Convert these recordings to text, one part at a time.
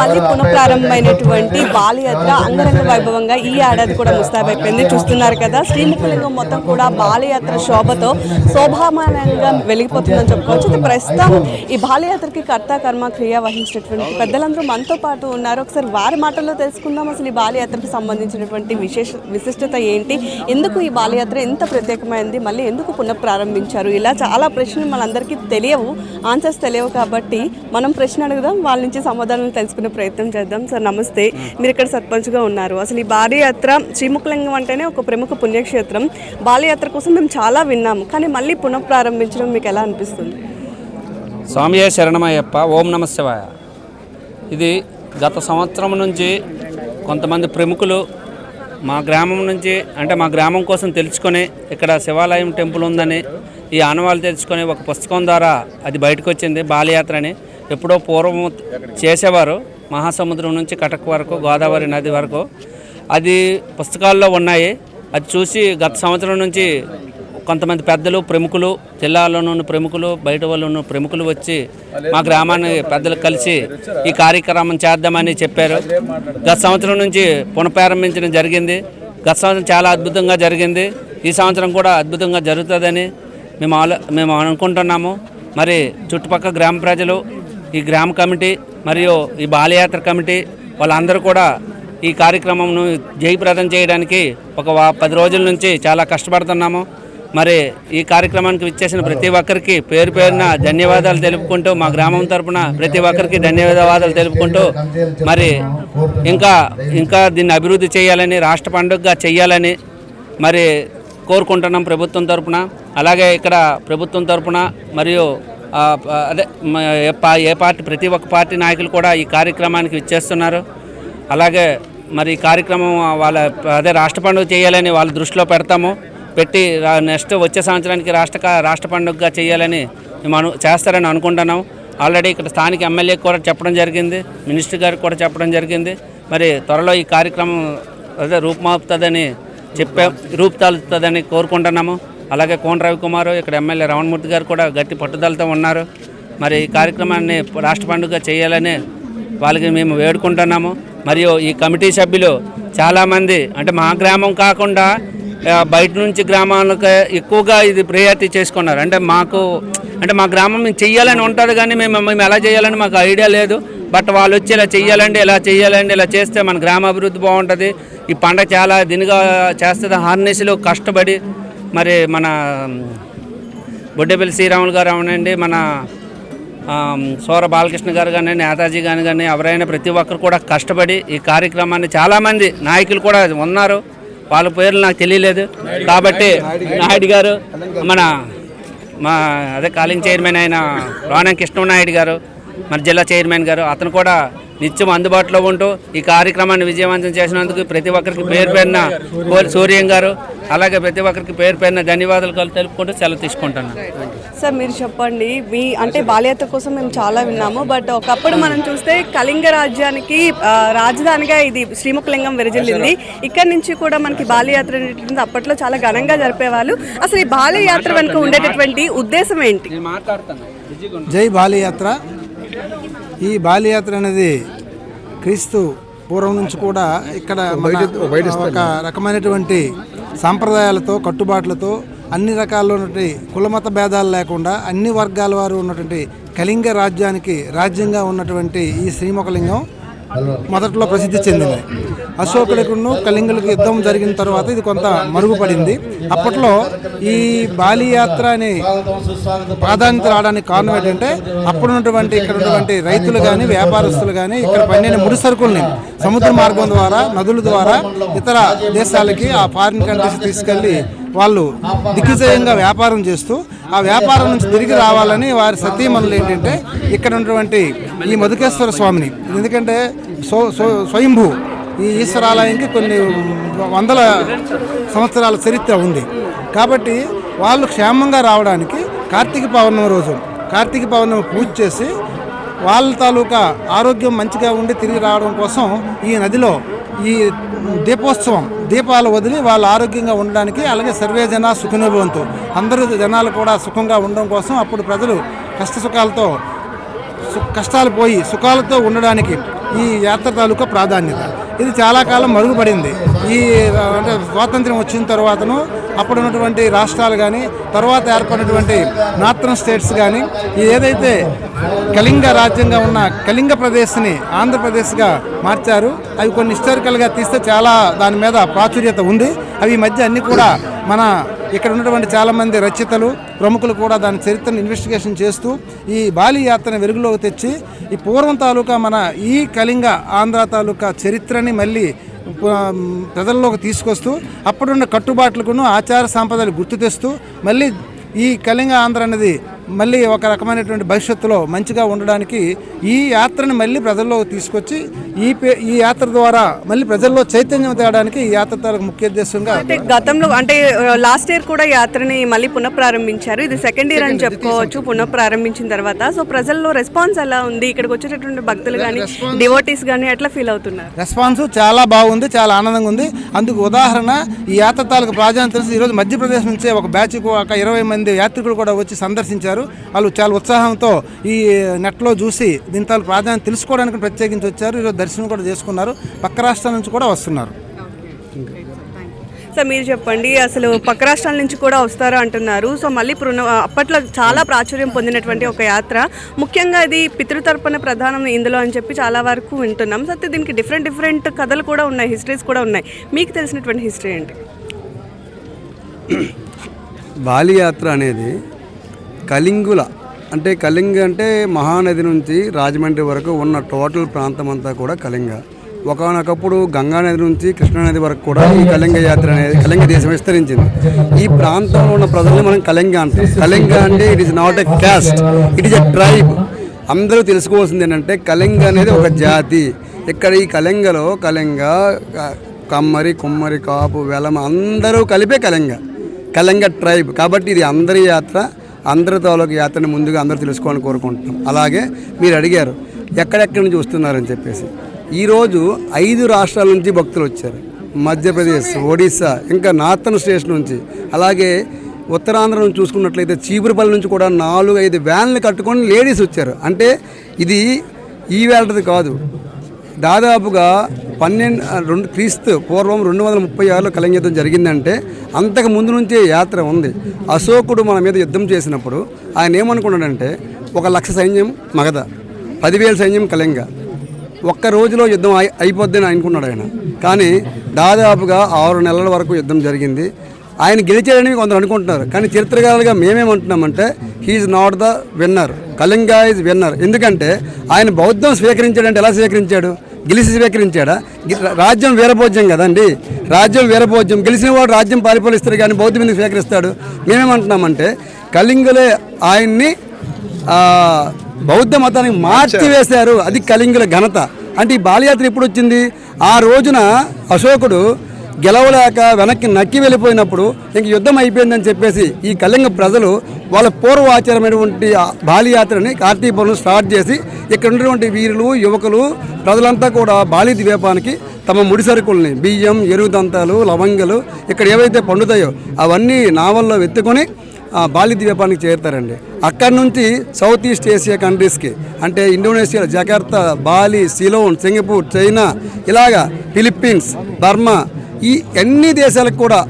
మళ్ళీ పునఃప్రారంభమైనటువంటి బాలయాత్ర అంగరంగ వైభవంగా ఈ ఏడాది కూడా ముస్తాబైపోయింది. చూస్తున్నారు కదా శ్రీముఖలింగం మొత్తం కూడా బాలయాత్ర శోభతో శోభామానంగా వెలిగిపోతుందని చెప్పుకోవచ్చు. అయితే ప్రస్తుతం ఈ బాలయాత్రకి కర్త కర్మ క్రియ వహించినటువంటి పెద్దలందరూ మనతో పాటు ఉన్నారు. ఒకసారి వారి మాటల్లో తెలుసుకుందాం. అసలు ఈ బాలయాత్రకు సంబంధించినటువంటి విశేష విశిష్టత ఏంటి? ఎందుకు ఈ బాలయాత్ర ఎంత ప్రత్యేకమైంది? మళ్ళీ ఎందుకు పునఃప్రారంభించారు? ఇలా చాలా ప్రశ్నలు మనందరికీ తెలియవు ఆన్సర్స్ తెలియవు కాబట్టి మనం ప్రశ్న అడుగుదాం. వాళ్ళ నుంచి సమాధానాలు తెలుసుకునే ప్రయత్నం చేద్దాం. సార్ నమస్తే. మీరు ఇక్కడ సర్పంచ్గా ఉన్నారు. అసలు ఈ బాలయాత్ర శ్రీముఖలింగం అంటేనే ఒక ప్రముఖ పుణ్యక్షేత్రం. బాలయాత్ర కోసం మేము చాలా విన్నాము. కానీ మళ్ళీ పునఃప్రారంభించడం మీకు ఎలా అనిపిస్తుంది? స్వామియే శరణమయ్యప్ప. ఓం నమ శివాయ ఇది గత సంవత్సరం నుంచి కొంతమంది ప్రముఖులు మా గ్రామం నుంచి అంటే మా గ్రామం కోసం తెలుసుకొని ఇక్కడ శివాలయం టెంపుల్ ఉందని ఈ ఆనవాళ్ళు తెలుసుకొని ఒక పుస్తకం ద్వారా అది బయటకు వచ్చింది బాలయాత్ర అని ఎప్పుడో పూర్వం చేసేవారు మహాసముద్రం నుంచి కటక్ వరకు గోదావరి నది వరకు. అది పుస్తకాల్లో ఉన్నాయి. అది చూసి గత సంవత్సరం నుంచి కొంతమంది పెద్దలు ప్రముఖులు జిల్లాలో ఉన్న ప్రముఖులు బయట వాళ్ళు ఉన్న ప్రముఖులు వచ్చి మా గ్రామాన్ని పెద్దలు కలిసి ఈ కార్యక్రమం చేద్దామని చెప్పారు. గత సంవత్సరం నుంచి పునఃప్రారంభించడం జరిగింది. గత సంవత్సరం చాలా అద్భుతంగా జరిగింది. ఈ సంవత్సరం కూడా అద్భుతంగా జరుగుతుందని మేము ఆలో మేము అనుకుంటున్నాము. మరి చుట్టుపక్కల గ్రామ ప్రజలు ఈ గ్రామ కమిటీ మరియు ఈ బాలయాత్ర కమిటీ వాళ్ళందరూ కూడా ఈ కార్యక్రమంను జయప్రదం చేయడానికి ఒక వా- పది రోజుల నుంచి చాలా కష్టపడుతున్నాము. మరి ఈ కార్యక్రమానికి విచ్చేసిన ప్రతి ఒక్కరికి పేరు పేరున ధన్యవాదాలు తెలుపుకుంటూ మా గ్రామం తరపున ప్రతి ఒక్కరికి ధన్యవాదాలు తెలుపుకుంటూ మరి ఇంకా ఇంకా దీన్ని అభివృద్ధి చేయాలని రాష్ట్ర పండుగగా చేయాలని మరి కోరుకుంటున్నాం ప్రభుత్వం తరపున. అలాగే ఇక్కడ ప్రభుత్వం తరపున మరియు అదే ఏ పా- ఏ పార్టీ ప్రతి ఒక్క పార్టీ నాయకులు కూడా ఈ కార్యక్రమానికి ఇచ్చేస్తున్నారు అలాగే మరి ఈ కార్యక్రమం వాళ్ళ అదే రాష్ట్ర పండుగ చేయాలని వాళ్ళ దృష్టిలో పెడతాము. పెట్టి నెక్స్ట్ వచ్చే సంవత్సరానికి రాష్ట్ర రాష్ట్ర పండుగగా చేయాలని మేము అను చేస్తారని అనుకుంటున్నాం. ఆల్రెడీ ఇక్కడ స్థానిక ఎమ్మెల్యే కూడా చెప్పడం జరిగింది. మినిస్టర్ గారికి కూడా చెప్పడం జరిగింది. మరి త్వరలో ఈ కార్యక్రమం అదే రూపుమాపుతుందని చెప్పే రూపుతాలుతుందని కోరుకుంటున్నాము. అలాగే కోన రవికుమార్ ఇక్కడ ఎమ్మెల్యే రమణమూర్తి గారు కూడా గట్టి పట్టుదలతో ఉన్నారు. మరి ఈ కార్యక్రమాన్ని రాష్ట్ర పండుగ చేయాలని వాళ్ళకి మేము వేడుకుంటున్నాము. మరియు ఈ కమిటీ సభ్యులు చాలామంది అంటే మా గ్రామం కాకుండా బయట నుంచి గ్రామాలకు ఎక్కువగా ఇది ప్రయారిటీ చేసుకున్నారు. అంటే మాకు అంటే మా గ్రామం మేము చెయ్యాలని ఉంటుంది కానీ మేము మేము ఎలా చేయాలని మాకు ఐడియా లేదు. బట్ వాళ్ళు వచ్చి ఇలా చెయ్యాలండి ఇలా చెయ్యాలండి ఇలా చేస్తే మన గ్రామ అభివృద్ధి బాగుంటుంది. ఈ పండగ చాలా దినిగా చేస్తుంది. హార్నెస్లో కష్టపడి మరి మన బొడ్డెపల్లి శ్రీరాములు గారు అవునండి మన సోర బాలకృష్ణ గారు కానీ నేతాజీ గాని కానీ ఎవరైనా ప్రతి ఒక్కరు కూడా కష్టపడి ఈ కార్యక్రమాన్ని చాలామంది నాయకులు కూడా ఉన్నారు. వాళ్ళ పేర్లు నాకు తెలియలేదు. కాబట్టి నాయుడు గారు. మన మా అదే కాలింగ్ చైర్మన్ అయిన రాణం కృష్ణనాయుడు గారు మన జిల్లా చైర్మన్ గారు అతను కూడా నిత్యం అందుబాటులో ఉంటూ ఈ కార్యక్రమాన్ని విజయవంతం చేసినందుకు ప్రతి ఒక్కరికి పేరు పేరున కోరి సూర్యం గారు అలాగే ప్రతి ఒక్కరికి పేరు పేరున ధన్యవాదాలు కలు- తెలుపుకుంటూ సెలవు తీసుకుంటున్నాను. సార్ మీరు చెప్పండి మీ అంటే బాల్యత కోసం మేము చాలా విన్నాము బట్ ఒకప్పుడు మనం చూస్తే కళింగ రాజ్యానికి రాజధానిగా ఇది శ్రీముఖలింగం విరజిల్లింది. ఇక్కడ నుంచి కూడా మనకి బాల్యయాత్ర అప్పట్లో చాలా ఘనంగా జరిపేవాళ్ళు. అసలు ఈ బాల్యయాత్ర వెనుక ఉండేటటువంటి ఉద్దేశం ఏంటి? జై బాలియాత్ర ఈ బాలియాత్ర అనేది క్రీస్తు పూర్వం నుంచి కూడా ఇక్కడ ఒక రకమైనటువంటి సాంప్రదాయాలతో కట్టుబాట్లతో అన్ని రకాల ఉన్నటువంటి కులమత భేదాలు లేకుండా అన్ని వర్గాల వారు ఉన్నటువంటి కళింగ రాజ్యానికి రాజ్యంగా ఉన్నటువంటి ఈ శ్రీముఖలింగం మొదట్లో ప్రసిద్ధి చెందింది. అశోకుడికును కళింగులకు యుద్ధం జరిగిన తర్వాత ఇది కొంత మరుగుపడింది. అప్పట్లో ఈ బాలియాత్ర అని ప్రాధాన్యత రావడానికి కారణం ఏంటంటే అప్పుడున్నటువంటి ఇక్కడ ఉన్నటువంటి రైతులు కానీ వ్యాపారస్తులు కానీ ఇక్కడ పండిన ముడి సరుకుల్ని సముద్ర మార్గం ద్వారా నదుల ద్వారా ఇతర దేశాలకి ఆ ఫారిన్ కంట్రీస్ తీసుకెళ్ళి వాళ్ళు దిగ్విజయంగా వ్యాపారం చేస్తూ ఆ వ్యాపారం నుంచి తిరిగి రావాలని వారి సతీమణులు ఏంటంటే ఇక్కడ ఉన్నటువంటి ఈ మధుకేశ్వర స్వామిని. ఎందుకంటే సో స్వయంభూ ఈ ఈశ్వరాలయంకి కొన్ని వందల సంవత్సరాల చరిత్ర ఉంది. కాబట్టి వాళ్ళు క్షేమంగా రావడానికి కార్తీక పౌర్ణమి రోజు కార్తీక పౌర్ణమి పూజ చేసి వాళ్ళ తాలూకా ఆరోగ్యం మంచిగా ఉండి తిరిగి రావడం కోసం ఈ నదిలో ఈ దీపోత్సవం దీపాలు వదిలి వాళ్ళు ఆరోగ్యంగా ఉండడానికి అలాగే సర్వే జన సుఖనుభవంతు. అందరూ జనాలు కూడా సుఖంగా ఉండడం కోసం అప్పుడు ప్రజలు కష్ట సుఖాలతో కష్టాలు పోయి సుఖాలతో ఉండడానికి ఈ యాత్ర తాలూకా ప్రాధాన్యత. ఇది చాలా కాలం మరుగుపడింది. ఈ అంటే స్వాతంత్ర్యం వచ్చిన తర్వాతను అప్పుడు ఉన్నటువంటి రాష్ట్రాలు కానీ తర్వాత ఏర్పడినటువంటి నార్థన్ స్టేట్స్ కానీ ఏదైతే కళింగ రాజ్యంగా ఉన్న కళింగ ప్రదేశ్ని ఆంధ్రప్రదేశ్గా మార్చారు. అవి కొన్ని హిస్టారికల్గా తీస్తే చాలా దాని మీద ప్రాచుర్యత ఉంది. అవి ఈ మధ్య అన్ని కూడా మన ఇక్కడ ఉన్నటువంటి చాలామంది రచయితలు ప్రముఖులు కూడా దాని చరిత్రను ఇన్వెస్టిగేషన్ చేస్తూ ఈ బాలి యాత్రను వెలుగులోకి తెచ్చి ఈ పూర్వం తాలూకా మన ఈ కళింగ ఆంధ్ర తాలూకా చరిత్రని మళ్ళీ ప్రజల్లోకి తీసుకొస్తూ అప్పుడున్న కట్టుబాట్లకును ఆచార సాంప్రదాయాలు గుర్తు తెస్తూ మళ్ళీ ఈ కళింగ ఆంధ్ర అనేది మళ్ళీ ఒక రకమైనటువంటి భవిష్యత్తులో మంచిగా ఉండడానికి ఈ యాత్రని మళ్ళీ ప్రజల్లోకి తీసుకొచ్చి ఈ ఈ యాత్ర ద్వారా మళ్ళీ ప్రజల్లో చైతన్యం తేవడానికి ఈ యాత్ర తాలూకు ముఖ్య ఉద్దేశంగా అయితే గతంలో అంటే లాస్ట్ ఇయర్ కూడా యాత్రని మళ్ళీ పునఃప్రారంభించారు. ఇది సెకండ్ ఇయర్ అని చెప్పుకోవచ్చు పునఃప్రారంభించిన తర్వాత. సో ప్రజల్లో రెస్పాన్స్ ఎలా ఉంది? ఇక్కడికి వచ్చేటటువంటి భక్తులు కానీ డివోటీస్ కానీ ఎట్లా ఫీల్ అవుతున్నారు? రెస్పాన్స్ చాలా బాగుంది చాలా ఆనందంగా ఉంది. అందుకు ఉదాహరణ ఈ యాత్ర తాలూకు ప్రాధాన్యత తెలిసి ఈరోజు మధ్యప్రదేశ్ నుంచే ఒక బ్యాచ్కు ఒక ఇరవై మంది యాత్రికులు కూడా వచ్చి సందర్శించారు. వాళ్ళు చాలా ఉత్సాహంతో ఈ నెట్లో చూసి దీని తాలూకు ప్రాధాన్యత తెలుసుకోవడానికి ప్రత్యేకించి వచ్చారు ఈరోజు దర్శనం కూడా చేసుకున్నారు పక్క రాష్ట్రాల నుంచి కూడా వస్తున్నారు సో మీరు చెప్పండి అసలు పక్క రాష్ట్రాల నుంచి కూడా వస్తారు అంటున్నారు సో మళ్ళీ పునః అప్పట్లో చాలా ప్రాచుర్యం పొందినటువంటి ఒక యాత్ర ముఖ్యంగా ఇది పితృతర్పణ ప్రధానం ఇందులో అని చెప్పి చాలా వరకు వింటున్నాం సో అయితే దీనికి డిఫరెంట్ డిఫరెంట్ కథలు కూడా ఉన్నాయి హిస్టరీస్ కూడా ఉన్నాయి మీకు తెలిసినటువంటి హిస్టరీ ఏంటి బాలి యాత్ర అనేది కళింగుల అంటే కళింగ అంటే మహానది నుంచి రాజమండ్రి వరకు ఉన్న టోటల్ ప్రాంతం అంతా కూడా కళింగ. ఒకనొకప్పుడు గంగానది నుంచి కృష్ణానది వరకు కూడా ఈ కళింగ యాత్ర అనేది కళింగ దేశం విస్తరించింది. ఈ ప్రాంతంలో ఉన్న ప్రజల్ని మనం కళింగ అంటాం. కళింగ అంటే it is not a caste it is a tribe అందరూ తెలుసుకోవాల్సింది ఏంటంటే కళింగ అనేది ఒక జాతి. ఇక్కడ ఈ కళింగలో కళింగ కమ్మరి కుమ్మరి కాపు వెలమ అందరూ కలిపే కళింగ. కళింగ ట్రైబ్ కాబట్టి ఇది అందరి యాత్ర. అందరి తాలూకు యాత్రని ముందుగా అందరూ తెలుసుకోవాలని కోరుకుంటున్నాం. అలాగే మీరు అడిగారు ఎక్కడెక్కడి నుంచి వస్తున్నారని చెప్పేసి. ఈరోజు ఐదు రాష్ట్రాల నుంచి భక్తులు వచ్చారు. మధ్యప్రదేశ్ ఒడిశా ఇంకా నార్థన్ స్టేషన్ నుంచి. అలాగే ఉత్తరాంధ్ర నుంచి చూసుకున్నట్లయితే చీపురుపల్లి నుంచి కూడా నాలుగు ఐదు వ్యాన్లు కట్టుకొని లేడీస్ వచ్చారు. అంటే ఇది ఈ వేళది కాదు. దాదాపుగా పన్నెండు రెండు క్రీస్తు పూర్వం రెండు వందల ముప్పై ఆరులో కళింగ యుద్ధం జరిగిందంటే అంతకు ముందు నుంచే యాత్ర ఉంది. అశోకుడు మన మీద యుద్ధం చేసినప్పుడు ఆయన ఏమనుకున్నాడంటే ఒక లక్ష సైన్యం మగధ పదివేల సైన్యం కళింగ ఒక్క రోజులో యుద్ధం అయి అయిపోద్దని అనుకున్నాడు ఆయన. కానీ దాదాపుగా ఆరు నెలల వరకు యుద్ధం జరిగింది. ఆయన గెలిచాడని కొందరు అనుకుంటున్నారు. కానీ చరిత్రకారులుగా మేమేమంటున్నామంటే he is not the winner Kalinga is winner ఎందుకంటే ఆయన బౌద్ధం స్వీకరించాడంటే ఎలా స్వీకరించాడు? గెలిచి స్వీకరించాడా? రాజ్యం వీరభోజ్యం కదండి. రాజ్యం వీరభోజ్యం. గెలిచిన వాడు రాజ్యం పరిపాలిస్తారు కానీ బౌద్ధం ఎందుకు స్వీకరిస్తాడు? మేమేమంటున్నామంటే కళింగులే ఆయన్ని బౌద్ధ మతానికి మార్చివేశారు. అది కళింగుల ఘనత. అంటే ఈ బాలయాత్ర ఎప్పుడు వచ్చింది? ఆ రోజున అశోకుడు గెలవలేక వెనక్కి నక్కి వెళ్ళిపోయినప్పుడు ఇంక యుద్ధం అయిపోయిందని చెప్పేసి ఈ కళింగ ప్రజలు వాళ్ళ పూర్వాచారమైనటువంటి ఆచారమైనటువంటి బాలియాత్రని కార్తీక పౌర్ణమి స్టార్ట్ చేసి ఇక్కడ ఉన్నటువంటి వీరులు యువకులు ప్రజలంతా కూడా బాలి ద్వీపానికి తమ ముడి సరుకుల్ని బియ్యం ఎరుగుదంతాలు లవంగలు ఇక్కడ ఏవైతే పండుతాయో అవన్నీ నావల్లో వెత్తుకొని ఆ, బాలి ద్వీపానికి చేరుతారండి. అక్కడి నుంచి సౌత్ ఈస్ట్ ఏషియా కంట్రీస్కి అంటే Indonesia Jakarta Bali Ceylon Singapore China ఇలాగా ఫిలిప్పీన్స్ బర్మా ఈ అన్ని దేశాలకు కూడా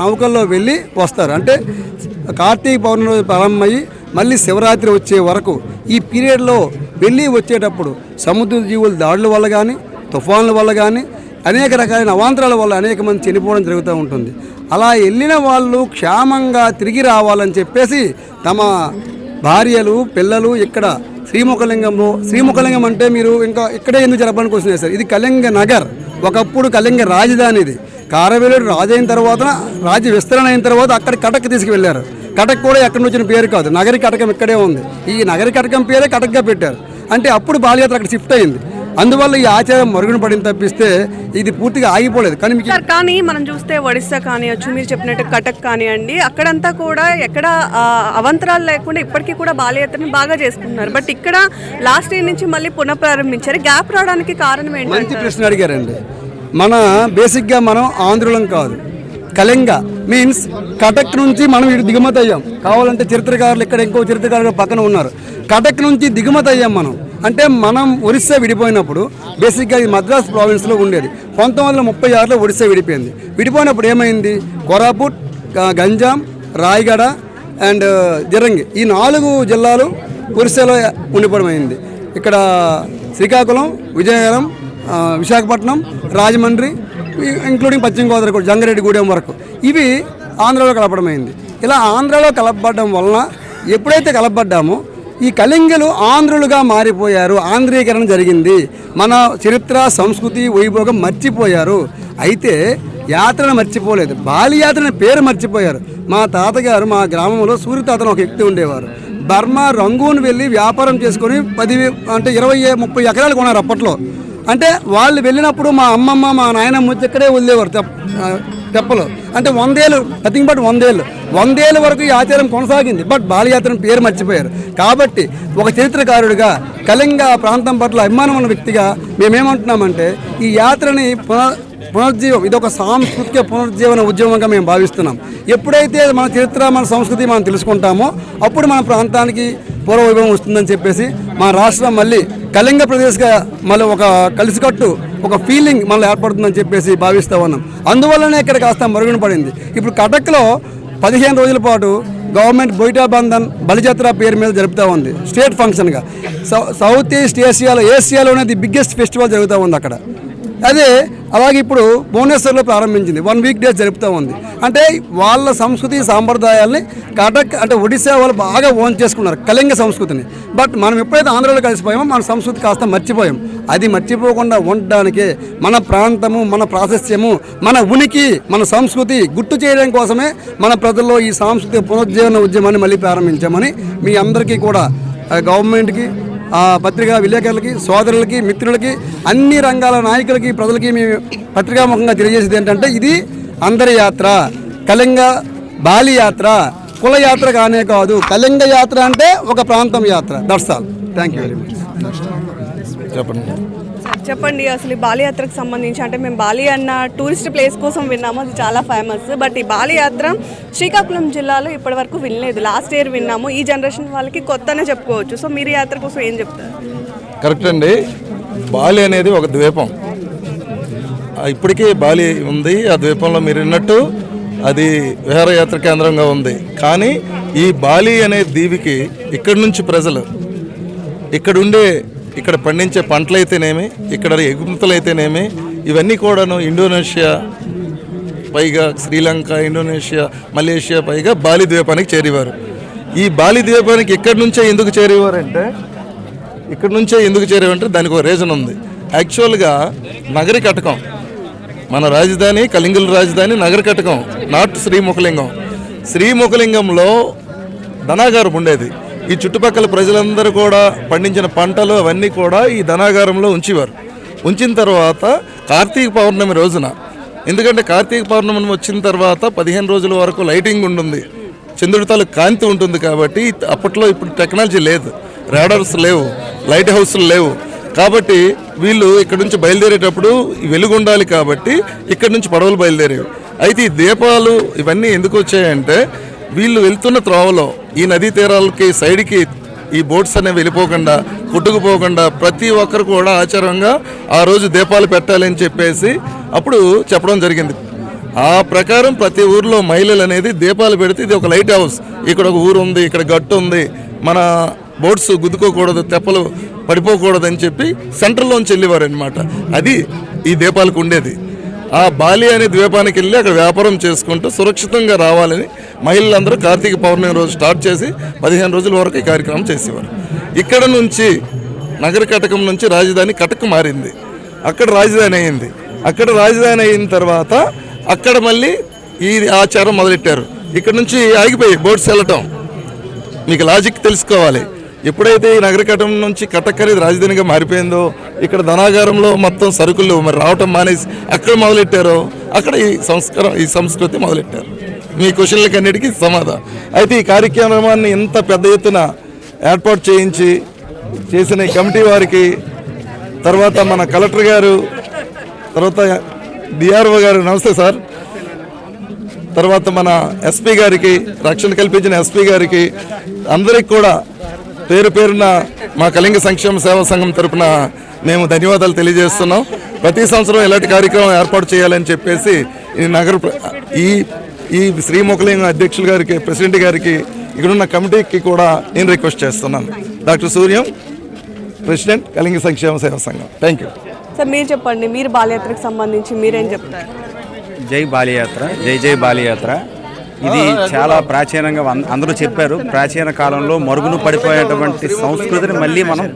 నౌకల్లో వెళ్ళి వస్తారు. అంటే కార్తీక పౌర్ణమి రోజు ప్రారంభమయ్యి మళ్ళీ శివరాత్రి వచ్చే వరకు ఈ పీరియడ్లో వెళ్ళి వచ్చేటప్పుడు సముద్ర జీవుల దాడుల వల్ల కానీ తుఫాన్ల వల్ల కానీ అనేక రకాలైన అవాంతరాల వల్ల అనేక మంది చనిపోవడం జరుగుతూ ఉంటుంది. అలా వెళ్ళిన వాళ్ళు క్షేమంగా తిరిగి రావాలని చెప్పేసి తమ భార్యలు పిల్లలు ఇక్కడ శ్రీముఖలింగంలో శ్రీముఖలింగం అంటే మీరు ఇంకా ఇక్కడే ఎందుకు జరపడానికి క్వశ్చన్ సార్. ఇది కళింగ నగర్. ఒకప్పుడు కళింగ రాజధాని ఇది కారవేలుడు రాజు అయిన తర్వాత రాజ్య విస్తరణ అయిన తర్వాత అక్కడ కటక్ తీసుకువెళ్ళారు. కటక్ కూడా ఎక్కడి నుంచి వచ్చిన పేరు కాదు. నగరి కటకం ఇక్కడే ఉంది. ఈ నగరి కటకం పేరే కటక్గా పెట్టారు. అంటే అప్పుడు బాలయాత్ర అక్కడ షిఫ్ట్ అయింది. అందువల్ల ఈ ఆచారం మరుగున పడింది తప్పిస్తే ఇది పూర్తిగా ఆగిపోలేదు. కానీ మీకు కానీ మనం చూస్తే ఒడిస్సా కానివచ్చు మీరు చెప్పినట్టు కటక్ కానివ్వండి అక్కడంతా కూడా ఎక్కడ అవంతరాలు లేకుండా ఇప్పటికీ కూడా బాలయాత్రని బాగా చేసుకుంటున్నారు. బట్ ఇక్కడ లాస్ట్ ఇయర్ నుంచి మళ్ళీ పునఃప్రారంభించారు. గ్యాప్ రావడానికి కారణం ఏంటంటే మంచి ప్రశ్న అడిగారండి. మన బేసిక్గా మనం ఆంధ్రులం కాదు. కళింగ మీన్స్ కటక్ నుంచి మనం ఇటు దిగుమతి అయ్యాం. కావాలంటే చరిత్రకారులు ఇక్కడ ఇంకో చరిత్రకారులు పక్కన ఉన్నారు. కటక్ నుంచి దిగుమతి అయ్యాం మనం. అంటే మనం ఒరిస్సా విడిపోయినప్పుడు బేసిక్గా ఇది మద్రాస్ ప్రావిన్స్లో ఉండేది. పంతొమ్మిది వందల ముప్పై ఆరులో ఒరిస్సా విడిపోయింది. విడిపోయినప్పుడు ఏమైంది? Koraput Ganjam Rayagada and uh, Jirangi. ఈ నాలుగు జిల్లాలు ఒరిస్సాలో ఉండిపోవడం అయింది ఇక్కడ శ్రీకాకుళం విజయనగరం విశాఖపట్నం రాజమండ్రి ఇంక్లూడింగ్ పశ్చిమ గోదావరి కూడా జంగారెడ్డిగూడెం వరకు. ఇవి ఆంధ్రలో కలపడమైంది. ఇలా ఆంధ్రలో కలపబడడం వలన ఎప్పుడైతే కలపబడ్డామో ఈ కళింగలు ఆంధ్రులుగా మారిపోయారు. ఆంధ్రీకరణ జరిగింది. మన చరిత్ర సంస్కృతి వైభోగం మర్చిపోయారు. అయితే యాత్రను మర్చిపోలేదు. బాలి పేరు మర్చిపోయారు. మా తాతగారు మా గ్రామంలో సూర్యతాతను ఒక వ్యక్తి ఉండేవారు. బర్మా రంగూన్ వెళ్ళి వ్యాపారం చేసుకొని పది అంటే ఇరవై ముప్పై ఎకరాలు కొన్నారు అప్పట్లో. అంటే వాళ్ళు వెళ్ళినప్పుడు మా అమ్మమ్మ మా నాయనమ్మ ఇక్కడే వదిలేవారు. తెప్పలు అంటే వందేళ్ళు నథింగ్ బట్ వందేళ్ళు. వందేళ్ళ వరకు ఈ ఆచారం కొనసాగింది. బట్ బాలయాత్రను పేరు మర్చిపోయారు. కాబట్టి ఒక చరిత్రకారుడిగా కళింగ ప్రాంతం పట్ల అభిమానం ఉన్న వ్యక్తిగా మేమేమంటున్నామంటే ఈ యాత్రని పునః పునరుజ్జీవం ఇది ఒక సాంస్కృతిక పునరుజ్జీవన ఉద్యమంగా మేము భావిస్తున్నాం. ఎప్పుడైతే మన చరిత్ర మన సంస్కృతి మనం తెలుసుకుంటామో అప్పుడు మన ప్రాంతానికి పూర్వవైభవం వస్తుందని చెప్పేసి మా రాష్ట్రం మళ్ళీ కళింగ ప్రదేశ్గా మళ్ళీ ఒక కలిసికట్టు ఒక ఫీలింగ్ మళ్ళీ ఏర్పడుతుందని చెప్పేసి భావిస్తూ ఉన్నాం. అందువల్లనే ఇక్కడ కాస్త మరుగున పడింది. ఇప్పుడు కటక్లో పదిహేను రోజుల పాటు గవర్నమెంట్ బొయిటా బంధన్ బలిజాత్ర పేరు మీద జరుపుతూ ఉంది. స్టేట్ ఫంక్షన్గా. సౌ- సౌత్ ఈస్ట్ ఏషియాలో ఏషియాలోనే ది బిగ్గెస్ట్ ఫెస్టివల్ జరుగుతూ ఉంది అక్కడ. అదే అలాగే ఇప్పుడు భువనేశ్వర్లో ప్రారంభించింది. వన్ వీక్ డేస్ జరుపుతూ ఉంది. అంటే వాళ్ళ సంస్కృతి సాంప్రదాయాల్ని కటక్ అంటే ఒడిశా వాళ్ళు బాగా ఓన్ చేసుకున్నారు కళింగ సంస్కృతిని. బట్ మనం ఎప్పుడైతే ఆంధ్రలో కలిసిపోయామో మన సంస్కృతి కాస్త మర్చిపోయాం. అది మర్చిపోకుండా ఉండడానికి మన ప్రాంతము మన ప్రాశస్యము మన ఉనికి మన సంస్కృతి గుర్తు చేయడం కోసమే మన ప్రజల్లో ఈ సాంస్కృతిక పునరుజ్జీవన ఉద్యమాన్ని మళ్ళీ ప్రారంభించామని మీ అందరికీ కూడా గవర్నమెంట్కి పత్రికా విలేకరులకి సోదరులకి మిత్రులకి అన్ని రంగాల నాయకులకి ప్రజలకి మేము పత్రికాముఖంగా తెలియజేసేది ఏంటంటే ఇది అందరి యాత్ర కళింగ బాలి యాత్ర కుల యాత్ర కానే కాదు కళింగ యాత్ర అంటే ఒక ప్రాంతం యాత్ర. That's all thank you very much చెప్పండి. చెప్పండి అసలు ఈ బాలి యాత్రకు సంబంధించి అంటే మేము బాలి అన్న టూరిస్ట్ ప్లేస్ కోసం విన్నాము అది చాలా ఫేమస్. బట్ ఈ బాలి యాత్ర శ్రీకాకుళం జిల్లాలో ఇప్పటివరకు వినలేదు. లాస్ట్ ఇయర్ విన్నాము. ఈ జనరేషన్ వాళ్ళకి కొత్తనే చెప్పుకోవచ్చు. సో మీరు యాత్ర కోసం ఏం చెప్తారు? కరెక్ట్ అండి. బాలి అనేది ఒక ద్వీపం. ఇప్పటికీ బాలి ఉంది. ఆ ద్వీపంలో మీరు విన్నట్టు అది విహారయాత్ర కేంద్రంగా ఉంది. కానీ ఈ బాలి అనే దీవికి ఇక్కడి నుంచి ప్రజలు ఇక్కడ ఉండే ఇక్కడ పండించే పంటలైతేనేమి ఇక్కడ ఎగుమతులైతేనేమి ఇవన్నీ కూడాను ఇండోనేషియా పైగా శ్రీలంక ఇండోనేషియా మలేషియా పైగా బాలి ద్వీపానికి చేరేవారు. ఈ బాలి ద్వీపానికి ఇక్కడి నుంచే ఎందుకు చేరేవారంటే ఇక్కడ నుంచే ఎందుకు చేరేవంటే దానికి ఒక రీజన్ ఉంది. యాక్చువల్గా నగరి కటకం మన రాజధాని కలింగుల రాజధాని నగర కటకం నాట్ శ్రీముఖలింగం. శ్రీముఖలింగంలో ధనాగారం ఉండేది. ఈ చుట్టుపక్కల ప్రజలందరూ కూడా పండించిన పంటలు అవన్నీ కూడా ఈ ధనాగారంలో ఉంచేవారు. ఉంచిన తర్వాత కార్తీక పౌర్ణమి రోజున ఎందుకంటే కార్తీక పౌర్ణమి వచ్చిన తర్వాత పదిహేను రోజుల వరకు లైటింగ్ ఉంటుంది చంద్రుడి తాలూకు కాంతి ఉంటుంది కాబట్టి అప్పట్లో ఇప్పుడు టెక్నాలజీ లేదు రాడర్స్ లేవు లైట్ హౌస్లు లేవు. కాబట్టి వీళ్ళు ఇక్కడ నుంచి బయలుదేరేటప్పుడు వెలుగు ఉండాలి కాబట్టి ఇక్కడ నుంచి పడవలు బయలుదేరేవి. అయితే ఈ దీపాలు ఇవన్నీ ఎందుకు వచ్చాయంటే వీళ్ళు వెళ్తున్న త్రోవలో ఈ నదీ తీరాలకి సైడ్కి ఈ బోట్స్ అనేవి వెళ్ళిపోకుండా కొట్టుకుపోకుండా ప్రతి ఒక్కరు కూడా ఆచారంగా ఆ రోజు దీపాలు పెట్టాలని చెప్పేసి అప్పుడు చెప్పడం జరిగింది. ఆ ప్రకారం ప్రతి ఊర్లో మహిళలు అనేది దీపాలు పెడితే ఇది ఒక లైట్ హౌస్. ఇక్కడ ఒక ఊరు ఉంది ఇక్కడ గట్టు ఉంది. మన బోట్స్ గుద్దుకోకూడదు తెప్పలు పడిపోకూడదు అని చెప్పి సెంటర్లోంచి వెళ్ళేవారు అనమాట అది ఈ దీపాలకు ఉండేది. ఆ బాలి అనే ద్వీపానికి వెళ్ళి అక్కడ వ్యాపారం చేసుకుంటూ సురక్షితంగా రావాలని మహిళలందరూ కార్తీక పౌర్ణమి రోజు స్టార్ట్ చేసి పదిహేను రోజుల వరకు ఈ కార్యక్రమం చేసేవారు. ఇక్కడ నుంచి నగర కటకం నుంచి రాజధాని కటక్ మారింది. అక్కడ రాజధాని అయింది. అక్కడ రాజధాని అయిన తర్వాత అక్కడ మళ్ళీ ఈ ఆచారం మొదలెట్టారు. ఇక్కడ నుంచి ఆగిపోయి బోట్స్ వెళ్ళటం. మీకు లాజిక్ తెలుసుకోవాలి. ఎప్పుడైతే ఈ నగరకటం నుంచి కటక్ అనేది రాజధానిగా మారిపోయిందో ఇక్కడ ధనాగారంలో మొత్తం సరుకులు మరి రావటం మానేసి అక్కడ మొదలెట్టారో అక్కడ ఈ సంస్కారం ఈ సంస్కృతి మొదలెట్టారు. మీ క్వశ్చన్లకి అన్నిటికీ సమాధానం. అయితే ఈ కార్యక్రమాన్ని ఇంత పెద్ద ఎత్తున ఏర్పాటు చేయించి చేసిన ఈ కమిటీ వారికి తర్వాత మన కలెక్టర్ గారు తర్వాత డిఆర్ఓ గారు నమస్తే సార్. తర్వాత మన ఎస్పీ గారికి రక్షణ కల్పించిన ఎస్పీ గారికి అందరికి కూడా పేరు పేరున మా కళింగ సంక్షేమ సేవా సంఘం తరపున మేము ధన్యవాదాలు తెలియజేస్తున్నాం. ప్రతి సంవత్సరం ఇలాంటి కార్యక్రమం ఏర్పాటు చేయాలని చెప్పేసి ఈ నగర ప్ర- ఈ ఈ శ్రీముఖలింగ అధ్యక్షులు గారికి ప్రెసిడెంట్ గారికి ఇక్కడున్న కమిటీకి కూడా నేను రిక్వెస్ట్ చేస్తున్నాను. డాక్టర్ సూర్యం ప్రెసిడెంట్ కళింగ సంక్షేమ సేవా సంఘం. థ్యాంక్ యూ సార్ మీరు చెప్పండి మీరు బాలయాత్రకు సంబంధించి మీరేం చెప్తారు? జై బాలియాత్ర జై జై బాలియాత్ర. ఇది చాలా ప్రాచీనంగా అందరూ చెప్పారు. ప్రాచీన కాలంలో మరుగును పడిపోయేటువంటి సంస్కృతిని మళ్ళీ మనం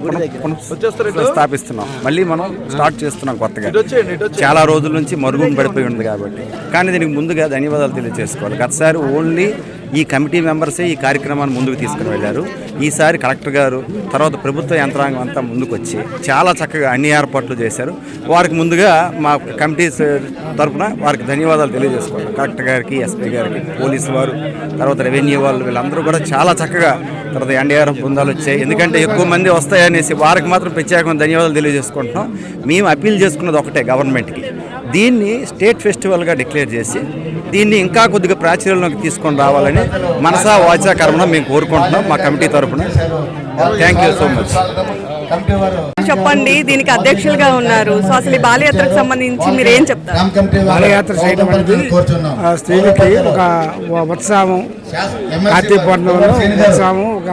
స్థాపిస్తున్నాం మళ్ళీ మనం స్టార్ట్ చేస్తున్నాం కొత్తగా. చాలా రోజుల నుంచి మరుగున పడిపోయి ఉంది కాబట్టి. కానీ దీనికి ముందుగా ధన్యవాదాలు తెలియజేసుకోవాలి. గతసారి ఓన్లీ ఈ కమిటీ మెంబర్సే ఈ కార్యక్రమాన్ని ముందుకు తీసుకుని వెళ్ళారు. ఈసారి కలెక్టర్ గారు తర్వాత ప్రభుత్వ యంత్రాంగం అంతా ముందుకొచ్చి చాలా చక్కగా అన్ని ఏర్పాట్లు చేశారు. వారికి ముందుగా మా కమిటీస్ తరఫున వారికి ధన్యవాదాలు తెలియజేసుకోవాలి కలెక్టర్ గారికి ఎస్పీ గారికి పోలీసు వారు తర్వాత రెవెన్యూ వాళ్ళు వీళ్ళందరూ కూడా చాలా చక్కగా తర్వాత ఎన్డీఆర్ఎఫ్ బృందాలు వచ్చాయి. ఎందుకంటే ఎక్కువ మంది వస్తాయనేసి వారికి మాత్రం ప్రత్యేకమైన ధన్యవాదాలు తెలియజేసుకుంటున్నాం. మేము అప్పీల్ చేసుకున్నది ఒకటే గవర్నమెంట్కి. దీన్ని స్టేట్ ఫెస్టివల్గా డిక్లేర్ చేసి దీన్ని ఇంకా కొద్దిగా ప్రాచుర్యంలోకి తీసుకొని రావాలని మనసా వాచా కర్మన మేము కోరుకుంటున్నాం మా కమిటీ తరపున. థ్యాంక్ యూ సో మచ్ చెప్పండి దీనికి అధ్యక్షులుగా ఉన్నారు. సో అసలు ఈ బాలయాత్రకు సంబంధించి మీరు ఏం చెప్తారు? బాలయాత్ర చేయడం అనేది స్త్రీలకి ఒక ఉత్సాహం కార్తీక పౌర్ణమిలో ఉత్సాహం ఒక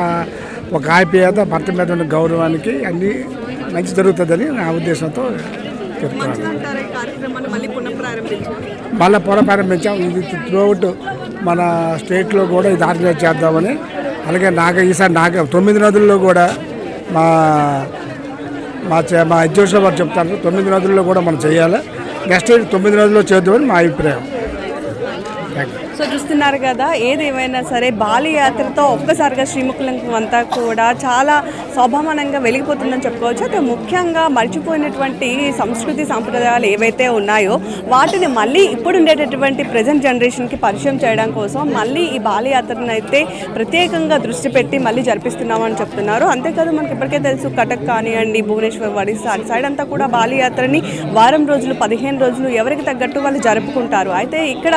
ఒక ఆప్యాయత భర్త మీద ఉన్న గౌరవానికి అన్ని మంచి జరుగుతుందని నా ఉద్దేశంతో మళ్ళీ పునఃప్రారంభించారు మళ్ళీ పొర ప్రారంభించాం ఇది త్రూఅవుట్ మన స్టేట్లో కూడా ఇది ఆర్గనైజ్ చేద్దామని. అలాగే నాగ ఈసారి నాగ తొమ్మిది నదుల్లో కూడా మా మా చే- మా అధ్యక్షుల వారు చెప్తారు. తొమ్మిది నదుల్లో కూడా మనం చేయాలి. నెక్స్ట్ ఇయర్ తొమ్మిది నదుల్లో చేద్దామని మా అభిప్రాయం. సో చూస్తున్నారు కదా ఏదేమైనా సరే బాలయాత్రతో ఒక్కసారిగా శ్రీముఖులం అంతా కూడా చాలా స్వాభమానంగా వెలిగిపోతుందని చెప్పుకోవచ్చు. అయితే ముఖ్యంగా మర్చిపోయినటువంటి సంస్కృతి సాంప్రదాయాలు ఏవైతే ఉన్నాయో వాటిని మళ్ళీ ఇప్పుడు ఉండేటటువంటి ప్రజెంట్ జనరేషన్కి పరిచయం చేయడం కోసం మళ్ళీ ఈ బాలయాత్రను అయితే ప్రత్యేకంగా దృష్టి పెట్టి మళ్ళీ జరిపిస్తున్నామని చెప్తున్నారు. అంతేకాదు మనకి ఇప్పటికే తెలుసు కటక్ కానివ్వండి భువనేశ్వర్ వడిసా సైడ్ అంతా కూడా బాలయాత్రని వారం రోజులు పదిహేను రోజులు ఎవరికి తగ్గట్టు వాళ్ళు జరుపుకుంటారు. అయితే ఇక్కడ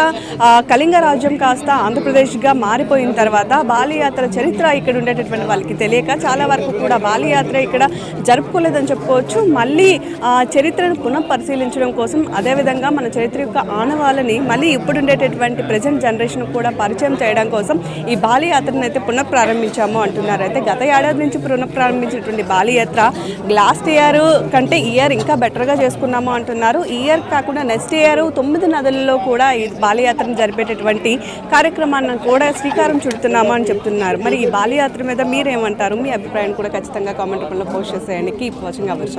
కళింగ రాజ్యం కాస్త ఆంధ్రప్రదేశ్గా మారిపోయిన తర్వాత బాలయాత్ర చరిత్ర ఇక్కడ ఉండేటటువంటి వాళ్ళకి తెలియక చాలా వరకు కూడా బాలియాత్ర ఇక్కడ జరుపుకోలేదని చెప్పుకోవచ్చు. మళ్ళీ ఆ చరిత్రను పునః పరిశీలించడం కోసం అదేవిధంగా మన చరిత్ర యొక్క ఆనవాళ్ళని మళ్ళీ ఇప్పుడు ఉండేటటువంటి ప్రజెంట్ జనరేషన్ కూడా పరిచయం చేయడం కోసం ఈ బాలయాత్రను అయితే పునః ప్రారంభించాము అంటున్నారు. అయితే గత ఏడాది నుంచి పునః ప్రారంభించినటువంటి లాస్ట్ ఇయర్ కంటే ఇయర్ ఇంకా బెటర్గా చేసుకున్నాము అంటున్నారు. ఇయర్ కాకుండా నెక్స్ట్ ఇయర్ తొమ్మిది నదులలో కూడా ఈ బాలియాత్రను జరిపేటటువంటి కార్యక్రమాన్ని కూడా శ్రీకారం చుడుతున్నాము అని చెప్తున్నారు. మరి ఈ బాలయాత్ర మీద మీరేమంటారు? మీ అభిప్రాయాన్ని కూడా ఖచ్చితంగా కామెంట్ రూపంలో పోస్ట్ చేసేయండి. Keep watching our